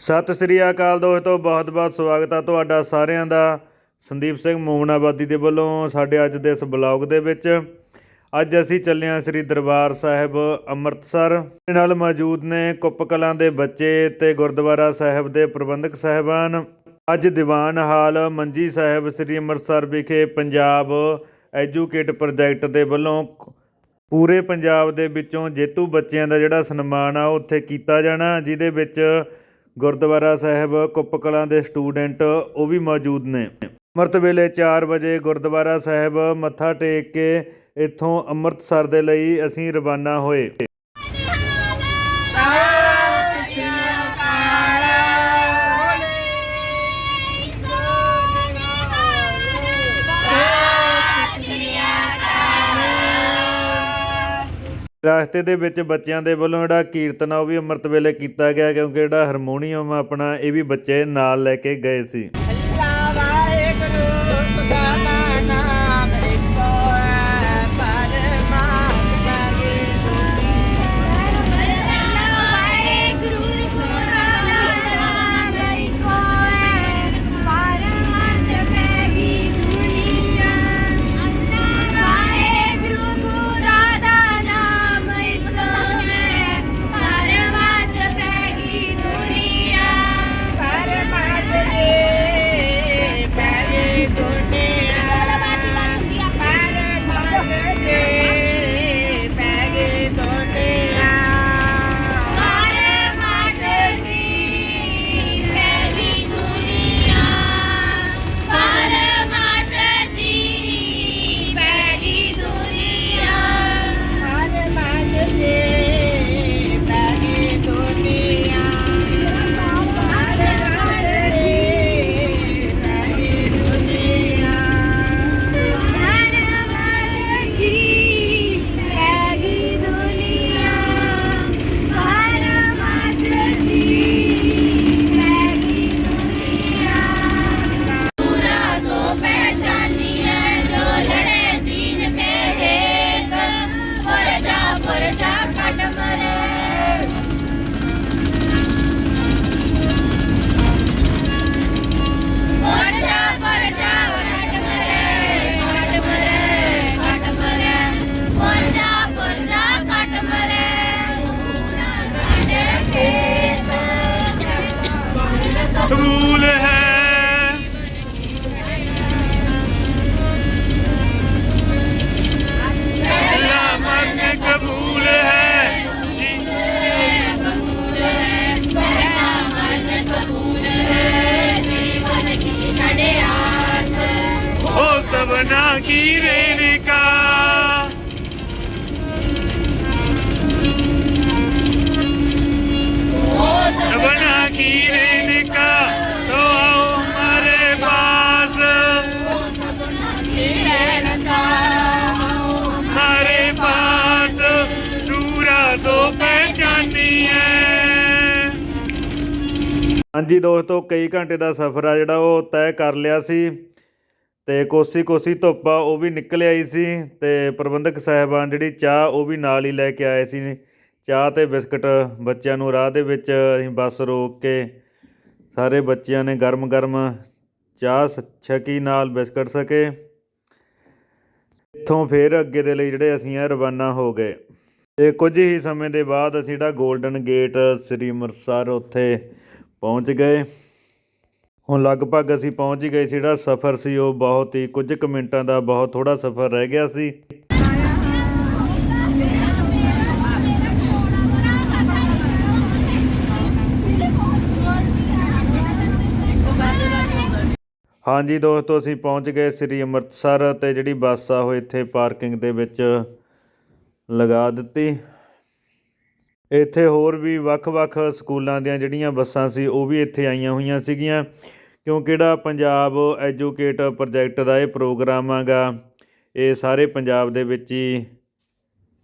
ਸਤਿ ਸ੍ਰੀ ਅਕਾਲ ਦੋਸਤੋ ਬਹੁਤ-ਬਹੁਤ ਸਵਾਗਤ ਆ ਤੁਹਾਡਾ ਸਾਰਿਆਂ ਦਾ। ਸੰਦੀਪ ਸਿੰਘ ਮੋਮਨਾਬਾਦੀ ਦੇ ਵੱਲੋਂ ਸਾਡੇ ਅੱਜ ਦੇ ਇਸ ਬਲੌਗ ਦੇ ਵਿੱਚ। ਅੱਜ ਅਸੀਂ ਚੱਲੇ ਹਾਂ ਸ੍ਰੀ ਦਰਬਾਰ ਸਾਹਿਬ ਅੰਮ੍ਰਿਤਸਰ। ਮੇਰੇ ਨਾਲ ਮੌਜੂਦ ਨੇ ਕੁੱਪ ਕਲਾਂ ਦੇ ਬੱਚੇ ਤੇ ਗੁਰਦੁਆਰਾ ਸਾਹਿਬ ਦੇ ਪ੍ਰਬੰਧਕ ਸਾਹਿਬਾਨ। ਅੱਜ ਦੀਵਾਨ ਹਾਲ ਮੰਜੀ ਸਾਹਿਬ ਸ੍ਰੀ ਅੰਮ੍ਰਿਤਸਰ ਵਿਖੇ ਪੰਜਾਬ ਐਜੂਕੇਟ ਪ੍ਰੋਜੈਕਟ ਦੇ ਵੱਲੋਂ ਪੂਰੇ ਪੰਜਾਬ ਦੇ ਵਿੱਚੋਂ ਜੇਤੂ ਬੱਚਿਆਂ ਦਾ ਜਿਹੜਾ ਸਨਮਾਨ ਆ, ਉਹ ਉੱਥੇ ਕੀਤਾ ਜਾਣਾ, ਜਿਹਦੇ ਵਿੱਚ ਗੁਰਦੁਆਰਾ ਸਾਹਿਬ ਕੁੱਪ ਕਲਾਂ ਦੇ ਸਟੂਡੈਂਟ ਉਹ ਵੀ ਮੌਜੂਦ ਨੇ। ਅੰਮ੍ਰਿਤ ਵੇਲੇ 4 ਵਜੇ ਗੁਰਦੁਆਰਾ ਸਾਹਿਬ ਮੱਥਾ ਟੇਕ ਕੇ ਇੱਥੋਂ ਅੰਮ੍ਰਿਤਸਰ ਦੇ ਲਈ ਅਸੀਂ ਰਵਾਨਾ ਹੋਏ। ਰਸਤੇ ਦੇ ਵਿੱਚ ਬੱਚਿਆਂ ਦੇ ਵੱਲੋਂ ਜਿਹੜਾ ਕੀਰਤਨ ਆ ਉਹ ਵੀ ਅੰਮ੍ਰਿਤ ਵੇਲੇ ਕੀਤਾ ਗਿਆ ਕਿਉਂਕਿ ਜਿਹੜਾ ਹਾਰਮੋਨੀਅਮ ਆਪਣਾ, ਇਹ ਵੀ ਬੱਚੇ ਨਾਲ ਲੈ ਕੇ ਗਏ ਸੀ। ਸਭਨਾ ਕੀ ਰੇਣਿਕਾ? ਉਹ ਸਭਨਾ ਕੀ ਰੇਣਿਕਾ? ਤੋ ਆਓ ਹਮਾਰੇ ਪਾਸ। ਰਹਿਣ ਦਾ ਹਮਾਰੇ ਪਾਸ ਹੈ ਹਾਂਜੀ ਦੋਸਤੋ, ਕਈ ਘੰਟੇ ਦਾ ਸਫ਼ਰ ਆ ਜਿਹੜਾ ਉਹ ਤੈਅ ਕਰ ਲਿਆ ਸੀ। ਤੇ ਕੋਸੀ ਕੋਸੀ ਧੁੱਪ ਆ, ਉਹ ਵੀ ਨਿਕਲ ਆਈ ਸੀ ਤੇ ਪ੍ਰਬੰਧਕ ਸਾਹਿਬਾਨ ਜਿਹੜੀ ਚਾਹ ਉਹ ਵੀ ਨਾਲ ਹੀ ਲੈ ਕੇ ਆਏ ਸੀ। ਚਾਹ ਤੇ ਬਿਸਕਟ ਬੱਚਿਆਂ ਨੂੰ ਰਾਹ ਦੇ ਵਿੱਚ ਅਸੀਂ ਬੱਸ ਰੋਕ ਕੇ ਸਾਰੇ ਬੱਚਿਆਂ ਨੇ ਗਰਮ-ਗਰਮ ਚਾਹ ਸ- ਛਕੀ ਨਾਲ ਬਿਸਕਟ ਸਕੇ। ਇੱਥੋਂ ਫਿਰ ਅੱਗੇ ਦੇ ਲਈ ਜਿਹੜੇ ਅਸੀਂ ਆ, ਰਵਾਨਾ ਹੋ ਗਏ। ਤੇ ਕੁਝ ਹੀ ਸਮੇਂ ਦੇ ਬਾਅਦ ਅਸੀਂ ਜਿਹੜਾ 골ਡਨ ਗੇਟ ਸ੍ਰੀ ਅੰਮ੍ਰਿਤਸਰ ਉੱਥੇ ਪਹੁੰਚ ਗਏ। ਹੁਣ ਲਗਭਗ ਅਸੀਂ ਪਹੁੰਚ ਹੀ ਗਏ ਸੀ, ਜਿਹੜਾ ਸਫ਼ਰ ਸੀ ਉਹ ਬਹੁਤ ਹੀ, ਕੁਝ ਕੁ ਮਿੰਟਾਂ ਦਾ ਬਹੁਤ ਥੋੜਾ ਸਫ਼ਰ ਰਹਿ ਗਿਆ ਸੀ। ਹਾਂਜੀ ਦੋਸਤੋ, ਅਸੀਂ ਪਹੁੰਚ ਗਏ ਸ੍ਰੀ ਅੰਮ੍ਰਿਤਸਰ ਤੇ ਜਿਹੜੀ ਬੱਸ ਆ ਉਹ ਇੱਥੇ ਪਾਰਕਿੰਗ ਦੇ ਵਿੱਚ ਲਗਾ ਦਿੱਤੀ। ਇੱਥੇ ਹੋਰ ਵੀ ਵੱਖ-ਵੱਖ ਸਕੂਲਾਂ ਦੀਆਂ ਜਿਹੜੀਆਂ ਬੱਸਾਂ ਸੀ, ਉਹ ਵੀ ਇੱਥੇ ਆਈਆਂ ਹੋਈਆਂ ਸੀਗੀਆਂ। ਕਿਉਂਕਿ ਜਿਹੜਾ ਪੰਜਾਬ ਐਜੂਕੇਟ ਪ੍ਰੋਜੈਕਟ ਦਾ ਇਹ ਪ੍ਰੋਗਰਾਮ ਆਗਾ ਇਹ ਸਾਰੇ ਪੰਜਾਬ ਦੇ ਵਿੱਚ ਹੀ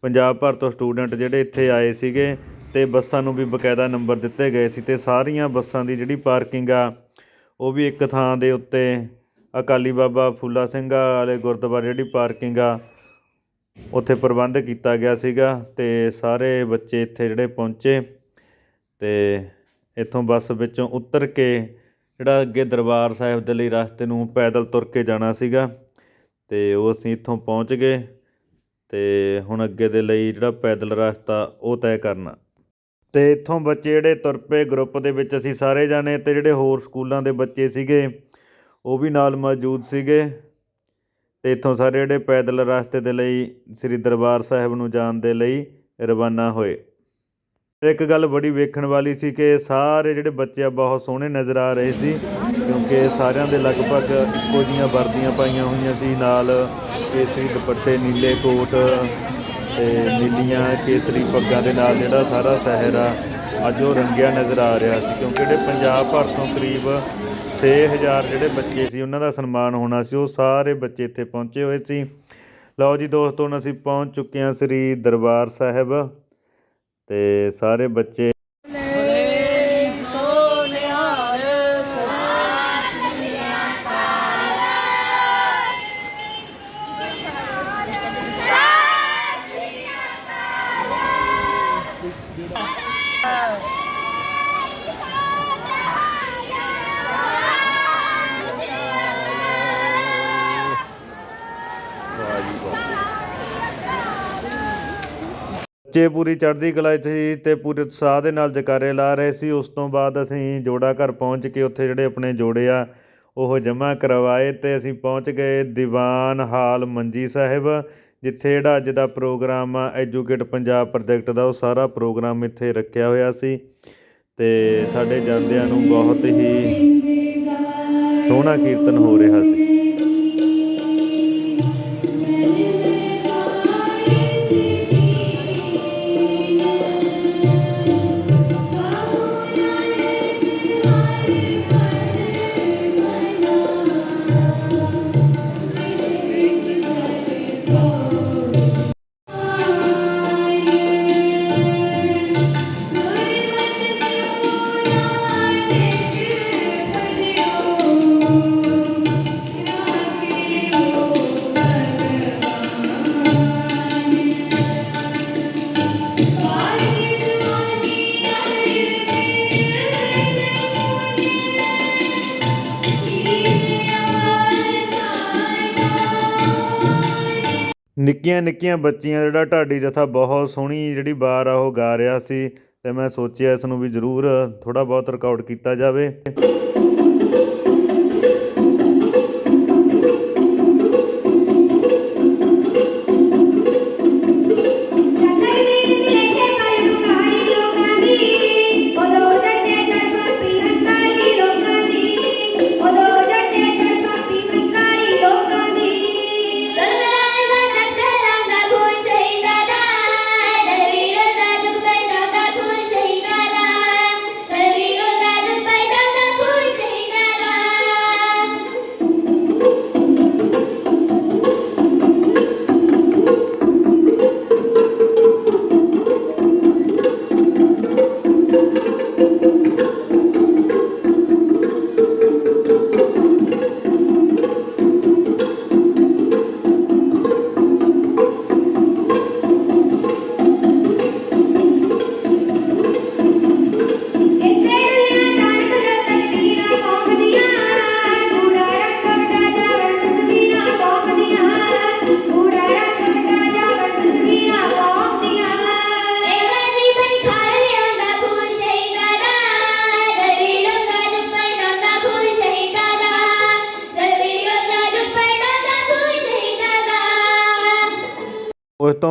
ਪੰਜਾਬ ਭਰ ਤੋਂ ਸਟੂਡੈਂਟ ਜਿਹੜੇ ਇੱਥੇ ਆਏ ਸੀਗੇ ਤੇ ਬੱਸਾਂ ਨੂੰ ਵੀ ਬਕਾਇਦਾ ਨੰਬਰ ਦਿੱਤੇ ਗਏ ਸੀ ਤੇ ਸਾਰੀਆਂ ਬੱਸਾਂ ਦੀ ਜਿਹੜੀ ਪਾਰਕਿੰਗ ਆ, ਉਹ ਵੀ ਇੱਕ ਥਾਂ ਦੇ ਉੱਤੇ ਅਕਾਲੀ ਬਾਬਾ ਫੂਲਾ ਸਿੰਘ ਵਾਲੇ ਗੁਰਦੁਆਰੇ ਜਿਹੜੀ ਪਾਰਕਿੰਗ ਆ, ਉੱਥੇ ਪ੍ਰਬੰਧ ਕੀਤਾ ਗਿਆ ਸੀਗਾ ਤੇ ਸਾਰੇ ਬੱਚੇ ਇੱਥੇ ਜਿਹੜੇ ਪਹੁੰਚੇ ਤੇ ਇੱਥੋਂ ਬੱਸ ਵਿੱਚੋਂ ਉਤਰ ਕੇ ਜਿਹੜਾ ਅੱਗੇ ਦਰਬਾਰ ਸਾਹਿਬ ਦੇ ਲਈ ਰਸਤੇ ਨੂੰ ਪੈਦਲ ਤੁਰ ਕੇ ਜਾਣਾ ਸੀਗਾ ਤੇ ਉਹ ਅਸੀਂ ਇੱਥੋਂ ਪਹੁੰਚ ਗਏ ਤੇ ਹੁਣ ਅੱਗੇ ਦੇ ਲਈ ਜਿਹੜਾ ਪੈਦਲ ਰਸਤਾ ਉਹ ਤੈਅ ਕਰਨਾ। ਤੇ ਇੱਥੋਂ ਬੱਚੇ ਜਿਹੜੇ ਤੁਰ ਪਏ ਗਰੁੱਪ ਦੇ ਵਿੱਚ ਅਸੀਂ ਸਾਰੇ ਜਾਣੇ ਤੇ ਜਿਹੜੇ ਹੋਰ ਸਕੂਲਾਂ ਦੇ ਬੱਚੇ ਸੀਗੇ ਉਹ ਵੀ ਨਾਲ ਮੌਜੂਦ ਸੀਗੇ ਤੇ ਇੱਥੋਂ ਸਾਰੇ ਜਿਹੜੇ ਪੈਦਲ ਰਸਤੇ ਦੇ ਲਈ ਸ੍ਰੀ ਦਰਬਾਰ ਸਾਹਿਬ ਨੂੰ ਜਾਣ ਦੇ ਲਈ ਰਵਾਨਾ ਹੋਏ। ਇੱਕ ਗੱਲ ਬੜੀ ਵੇਖਣ ਵਾਲੀ ਸੀ ਕਿ ਸਾਰੇ ਜਿਹੜੇ ਬੱਚੇ ਆ ਬਹੁਤ ਸੋਹਣੇ ਨਜ਼ਰ ਆ ਰਹੇ ਸੀ, ਕਿਉਂਕਿ ਸਾਰਿਆਂ ਦੇ ਲਗਭਗ ਇੱਕੋ ਜੀਆਂ ਵਰਦੀਆਂ ਪਾਈਆਂ ਹੋਈਆਂ ਸੀ, ਨਾਲ ਕੇਸਰੀ ਦੁਪੱਟੇ, ਨੀਲੇ ਕੋਟ ਤੇ ਨੀਲੀਆਂ ਕੇਸਰੀ ਪੱਗਾਂ ਦੇ ਨਾਲ ਜਿਹੜਾ ਸਾਰਾ ਸ਼ਹਿਰ ਆ ਅੱਜ ਉਹ ਰੰਗਿਆ ਨਜ਼ਰ ਆ ਰਿਹਾ ਸੀ, ਕਿਉਂਕਿ ਜਿਹੜੇ ਪੰਜਾਬ ਭਰ ਤੋਂ ਕਰੀਬ 6000 ਜਿਹੜੇ ਬੱਚੇ ਸੀ, ਉਹਨਾਂ ਦਾ ਸਨਮਾਨ ਹੋਣਾ ਸੀ, ਉਹ ਸਾਰੇ ਬੱਚੇ ਇੱਥੇ ਪਹੁੰਚੇ ਹੋਏ ਸੀ। ਲਓ ਜੀ ਦੋਸਤੋ, ਹੁਣ ਅਸੀਂ ਪਹੁੰਚ ਚੁੱਕੇ ਹਾਂ ਸ੍ਰੀ ਦਰਬਾਰ ਸਾਹਿਬ। ਤੇ ਸਾਰੇ ਬੱਚੇ ਬੱਚੇ ਪੂਰੀ ਚੜ੍ਹਦੀ ਕਲਾ 'ਚ ਸੀ ਅਤੇ ਪੂਰੇ ਉਤਸ਼ਾਹ ਦੇ ਨਾਲ ਜਕਾਰੇ ਲਾ ਰਹੇ ਸੀ। ਉਸ ਤੋਂ ਬਾਅਦ ਅਸੀਂ ਜੋੜਾ ਘਰ ਪਹੁੰਚ ਕੇ ਉੱਥੇ ਜਿਹੜੇ ਆਪਣੇ ਜੋੜੇ ਆ, ਉਹ ਜਮ੍ਹਾਂ ਕਰਵਾਏ ਅਤੇ ਅਸੀਂ ਪਹੁੰਚ ਗਏ ਦੀਵਾਨ ਹਾਲ ਮੰਜੀ ਸਾਹਿਬ, ਜਿੱਥੇ ਜਿਹੜਾ ਅੱਜ ਦਾ ਪ੍ਰੋਗਰਾਮ ਆ, ਐਜੂਕੇਟ ਪੰਜਾਬ ਪ੍ਰੋਜੈਕਟ ਦਾ, ਉਹ ਸਾਰਾ ਪ੍ਰੋਗਰਾਮ ਇੱਥੇ ਰੱਖਿਆ ਹੋਇਆ ਸੀ। ਅਤੇ ਸਾਡੇ ਜਾਂਦਿਆਂ ਨੂੰ ਬਹੁਤ ਹੀ ਸੋਹਣਾ ਕੀਰਤਨ ਹੋ ਰਿਹਾ ਸੀ। ਨਿੱਕੀਆਂ ਨਿੱਕੀਆਂ ਬੱਚੀਆਂ ਜਿਹੜਾ ਢਾਡੀ ਜਥਾ ਬਹੁਤ ਸੋਹਣੀ ਜਿਹੜੀ ਵਾਰ ਆ, ਉਹ ਗਾ ਰਿਹਾ ਸੀ ਅਤੇ ਮੈਂ ਸੋਚਿਆ ਇਸ ਨੂੰ ਵੀ ਜ਼ਰੂਰ ਥੋੜ੍ਹਾ ਬਹੁਤ ਰਿਕਾਰਡ ਕੀਤਾ ਜਾਵੇ।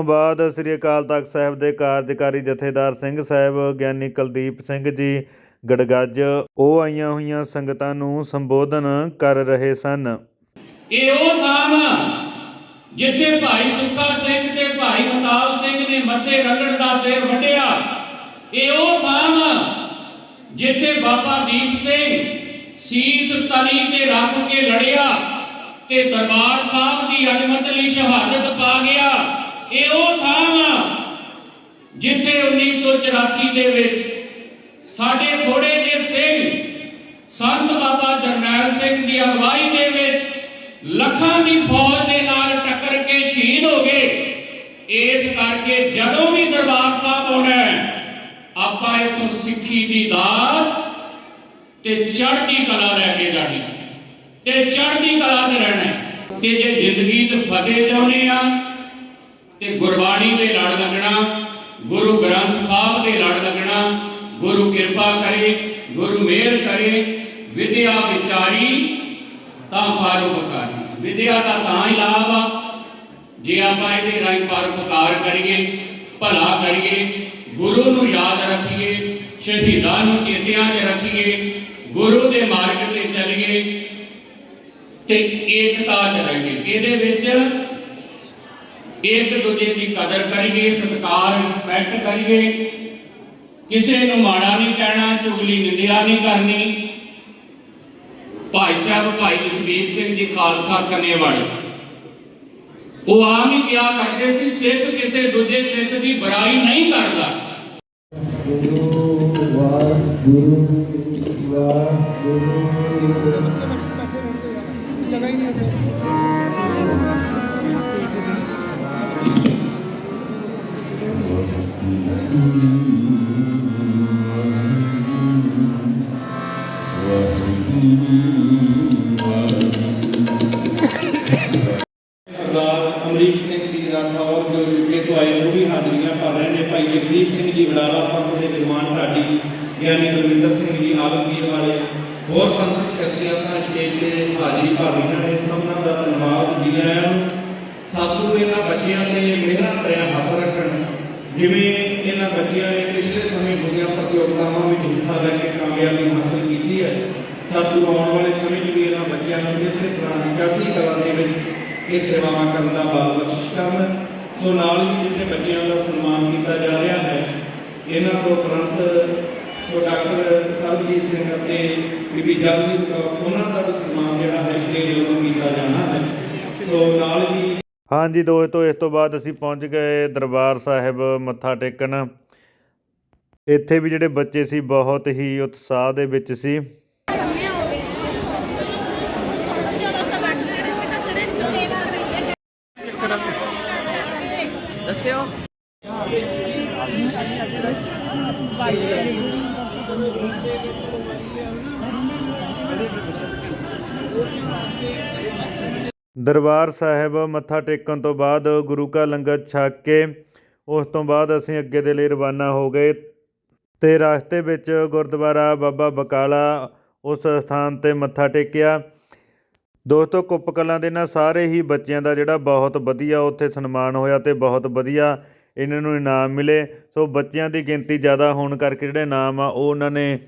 ਬਾਅਦ ਸ੍ਰੀ ਅਕਾਲ ਤਖਤ ਸਾਹਿਬ ਦੇ ਕਾਰਜਕਾਰੀ ਜਥੇਦਾਰ ਸਿੰਘ ਸਾਹਿਬ, ਗਿਆਨੀ ਕੁਲਦੀਪ ਸਿੰਘ ਜੀ ਗੜਗੱਜ, ਉਹ ਆਈਆਂ ਹੋਈਆਂ ਸੰਗਤਾਂ ਨੂੰ ਸੰਬੋਧਨ ਕਰ ਰਹੇ ਸਨ। ਇਹ ਉਹ ਥਾਂ ਜਿੱਥੇ ਭਾਈ ਸੁੱਖਾ ਸਿੰਘ ਤੇ ਭਾਈ ਮਤਾਬ ਸਿੰਘ ਨੇ ਮਸੇ ਰੰਗੜ ਦਾ ਸਿਰ ਵੱਢਿਆ ਇਹ ਉਹ ਥਾਂ ਜਿੱਥੇ ਬਾਬਾ ਦੀਪ ਸਿੰਘ ਸੀਸ ਤਲੀ ਤੇ ਰੱਖ ਕੇ ਲੜਿਆ ਤੇ ਦਰਬਾਰ ਸਾਹਿਬ ਦੀ ਅਜਮਤ ਲਈ ਸ਼ਹਾਦਤ ਪਾ ਗਿਆ। ਇਹ ਉਹ ਥਾਂ ਵਾ ਜਿੱਥੇ 1984 ਦੇ ਵਿੱਚ ਸਾਡੇ ਥੋੜੇ ਜਿਹੇ ਸਿੰਘ ਸੰਤ ਬਾਬਾ ਜਰਨੈਲ ਸਿੰਘ ਦੀ ਅਗਵਾਈ ਦੇ ਵਿੱਚ ਲੱਖਾਂ ਦੀ ਫੌਜ ਦੇ ਨਾਲ ਟੱਕਰ ਕੇ ਸ਼ਹੀਦ ਹੋ ਗਏ। ਇਸ ਕਰਕੇ ਜਦੋਂ ਵੀ ਦਰਬਾਰ ਸਾਹਿਬ ਆਉਣਾ ਆਪਾਂ ਇੱਥੋਂ ਸਿੱਖੀ ਦੀ ਦਾਤ ਤੇ ਚੜ੍ਹਦੀ ਕਲਾ ਲੈ ਕੇ ਜਾਣੀ ਤੇ ਚੜ੍ਹਦੀ ਕਲਾ ਤੇ ਰਹਿਣਾ ਤੇ ਜੇ ਜ਼ਿੰਦਗੀ 'ਚ ਫਤਿਹ ਚਾਹੁੰਦੇ ਆ ਤੇ ਗੁਰਬਾਣੀ ਦੇ ਲੜ ਲੱਗਣਾ, ਗੁਰੂ ਗ੍ਰੰਥ ਸਾਹਿਬ ਦੇ ਲੜ ਲੱਗਣਾ, ਗੁਰੂ ਕਿਰਪਾ ਕਰੇ, ਗੁਰੂ ਮਿਹਰ ਕਰੇ, ਵਿਦਿਆ ਵਿਚਾਰੀ ਤਾਂ ਪਰਉਪਕਾਰੀ ਵਿਦਿਆ ਦਾ ਤਾਂ ਹੀ ਲਾਭ ਆ, ਜੇ ਆਪਾਂ ਇਹਦੇ ਰਾਹੀਂ ਪਰਉਪਕਾਰ ਕਰੀਏ, ਭਲਾ ਕਰੀਏ, ਗੁਰੂ ਨੂੰ ਯਾਦ ਰੱਖੀਏ, ਸ਼ਹੀਦਾਂ ਨੂੰ ਚੇਤਿਆਂ 'ਚ ਰੱਖੀਏ, ਗੁਰੂ ਦੇ ਮਾਰਗ ਤੇ ਚੱਲੀਏ ਤੇ ਏਕਤਾ 'ਚ ਰਹੀਏ। ਇਹਦੇ ਵਿੱਚ ਇੱਕ ਦੂਜੇ ਦੀ ਕਦਰ ਕਰੀਏ, ਸਤਿਕਾਰ ਰਿਸਪੈਕਟ ਕਰੀਏ। ਕਿਸੇ ਨੂੰ ਮਾੜਾ ਨਹੀਂ ਕਹਿਣਾ, ਚੁਗਲੀ ਨਿੰਦਿਆ ਨਹੀਂ ਕਰਨੀ। ਭਾਈ ਸਾਹਿਬ, ਭਾਈ ਜਸਵੀਰ ਸਿੰਘ ਜੀ, ਖਾਲਸਾ ਕਰਨੇ ਵਾਲੇ ਉਹ ਆਮ ਹੀ ਕਿਹਾ ਕਰਦੇ ਸੀ, ਸਿੱਖ ਕਿਸੇ ਦੂਜੇ ਸਿੱਖ ਦੀ ਬੁਰਾਈ ਨਹੀਂ ਕਰਦਾ। ਗੁਰੂ ਵਾਹਿਗੁਰੂ ਵਾਹਿਗੁਰੂ। ਜਗ੍ਹਾ ਹੀ ਨਹੀਂ ਉੱਥੇ ਅਮਰੀਕ ਸਿੰਘ ਜੀ ਰਾਠੌਰ ਜੋ ਯੂਕੇ ਤੋਂ ਆਏ ਉਹ ਵੀ ਹਾਜ਼ਰੀਆਂ ਭਰ ਰਹੇ ਨੇ। ਭਾਈ ਜਗਦੀਸ਼ ਸਿੰਘ ਜੀ ਵਡਾਲਾ ਪੰਥ ਦੇ ਵਿਦਵਾਨ ਢਾਡੀ ਗਿਆਨੀ ਗੁਰਵਿੰਦਰ ਸਿੰਘ ਜੀ ਆਲਮਗੀਰ ਵਾਲੇ, ਹੋਰ ਪੰਥਕ ਸ਼ਖਸੀਅਤਾਂ ਸਟੇਜ ਤੇ ਹਾਜ਼ਰੀ ਭਰ ਰਹੀਆਂ ਨੇ। ਸਭਨਾਂ ਦਾ ਧੰਨਵਾਦ ਜੀ ਆਇਆਂ ਨੂੰ। ਸਤਿਗੁਰੂ ਇਹਨਾਂ ਬੱਚਿਆਂ ਤੇ ਮਿਹਰਾਂ ਭਰਿਆ ਹੱਥ ਰੱਖਣ ਜਿਵੇਂ ਇਹਨਾਂ ਬੱਚਿਆਂ ਨੇ ਪਿਛਲੇ ਸਮੇਂ ਹੋਈਆਂ ਪ੍ਰਤੀਯੋਗਤਾਵਾਂ ਵਿੱਚ ਹਿੱਸਾ ਲੈ ਕੇ ਕਾਮਯਾਬੀ ਹਾਸਲ ਕੀਤੀ ਹੈ। ਸਤਿਗੁਰੂ ਆਉਣ ਵਾਲੇ ਸਮੇਂ 'ਚ ਵੀ ਇਹਨਾਂ ਬੱਚਿਆਂ ਨੂੰ ਇਸੇ ਤਰ੍ਹਾਂ ਚੜ੍ਹਦੀ ਕਲਾ ਦੇ ਵਿੱਚ ਇਹ ਸੇਵਾਵਾਂ ਕਰਨ ਦਾ ਬਲ ਬਖਸ਼ਿਸ਼ ਕਰਨ। ਸੋ ਨਾਲ ਹੀ ਜਿੱਥੇ ਬੱਚਿਆਂ ਦਾ ਸਨਮਾਨ ਕੀਤਾ ਜਾ ਰਿਹਾ ਹੈ, ਇਹਨਾਂ ਤੋਂ ਉਪਰੰਤ ਸੋ ਡਾਕਟਰ ਸਰਬਜੀਤ ਸਿੰਘ ਅਤੇ ਬੀਬੀ ਜਗਮੀਤ ਕੌਰ, ਉਹਨਾਂ ਦਾ ਵੀ ਸਨਮਾਨ ਜਿਹੜਾ ਹੈ ਸਟੇਜ ਵੱਲੋਂ ਕੀਤਾ ਜਾਣਾ ਹੈ। ਸੋ ਨਾਲ ਹੀ ਹਾਂਜੀ ਦੋਸਤੋ ਇਸ ਤੋਂ ਬਾਅਦ ਅਸੀਂ ਪਹੁੰਚ ਗਏ ਦਰਬਾਰ ਸਾਹਿਬ ਮੱਥਾ ਟੇਕਣ। ਇੱਥੇ ਵੀ ਜਿਹੜੇ ਬੱਚੇ ਸੀ, ਬਹੁਤ ਹੀ ਉਤਸ਼ਾਹ ਦੇ ਵਿੱਚ ਸੀ। ਦਰਬਾਰ ਸਾਹਿਬ ਮੱਥਾ ਟੇਕਣ ਤੋਂ ਬਾਅਦ ਗੁਰੂ ਕਾ ਲੰਗਰ ਛਕ ਕੇ ਉਸ ਤੋਂ ਬਾਅਦ ਅਸੀਂ ਅੱਗੇ ਦੇ ਲਈ ਰਵਾਨਾ ਹੋ ਗਏ ਤੇ ਰਸਤੇ ਵਿੱਚ ਗੁਰਦੁਆਰਾ ਬਾਬਾ ਬਕਾਲਾ ਉਸ ਸਥਾਨ ਤੇ ਮੱਥਾ ਟੇਕਿਆ। ਦੋਸਤੋ, ਕੁੱਪ ਕਲਾਂ ਦੇ ਨਾਲ ਸਾਰੇ ਹੀ ਬੱਚਿਆਂ ਦਾ ਜਿਹੜਾ ਬਹੁਤ ਵਧੀਆ ਉੱਥੇ ਸਨਮਾਨ ਹੋਇਆ ਤੇ ਬਹੁਤ ਵਧੀਆ ਇਹਨਾਂ ਨੂੰ ਇਨਾਮ ਮਿਲੇ। ਸੋ ਬੱਚਿਆਂ ਦੀ ਗਿਣਤੀ ਜ਼ਿਆਦਾ ਹੋਣ ਕਰਕੇ ਜਿਹੜੇ ਇਨਾਮ ਆ, ਉਹ ਉਹਨਾਂ ਨੇ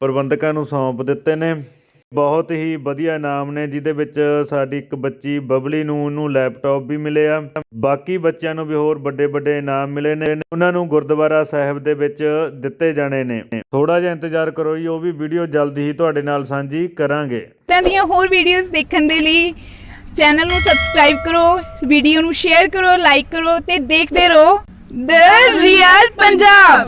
ਪ੍ਰਬੰਧਕਾਂ ਨੂੰ ਸੌਂਪ ਦਿੱਤੇ ਨੇ। ਬਹੁਤ ਹੀ ਵਧੀਆ ਇਨਾਮ ਨੇ, ਜਿਹਦੇ ਵਿੱਚ ਸਾਡੀ ਇੱਕ ਬੱਚੀ ਬਬਲੀ ਨੂੰ, ਉਹਨੂੰ ਲੈਪਟਾਪ ਵੀ ਮਿਲਿਆ ਬਾਕੀ ਬੱਚਿਆਂ ਨੂੰ ਵੀ ਹੋਰ ਵੱਡੇ ਵੱਡੇ ਇਨਾਮ ਮਿਲੇ ਨੇ, ਉਹਨਾਂ ਨੂੰ ਗੁਰਦੁਆਰਾ ਸਾਹਿਬ ਦੇ ਵਿੱਚ ਦਿੱਤੇ ਜਾਣੇ ਨੇ। ਥੋੜਾ ਜਿਹਾ ਇੰਤਜ਼ਾਰ ਕਰੋ ਜੀ, ਉਹ ਵੀ ਵੀਡੀਓ ਜਲਦੀ ਹੀ ਤੁਹਾਡੇ ਨਾਲ ਸਾਂਝੀ ਕਰਾਂਗੇ। ਇੱਦਾਂ ਦੀਆਂ ਹੋਰ ਵੀਡੀਓਜ਼ ਦੇਖਣ ਦੇ ਲਈ ਚੈਨਲ ਨੂੰ ਸਬਸਕ੍ਰਾਈਬ ਕਰੋ, ਵੀਡੀਓ ਨੂੰ ਸ਼ੇਅਰ ਕਰੋ ਲਾਈਕ ਕਰੋ ਤੇ ਦੇਖਦੇ ਰਹੋ। ਦ ਰੀਅਲ ਪੰਜਾਬ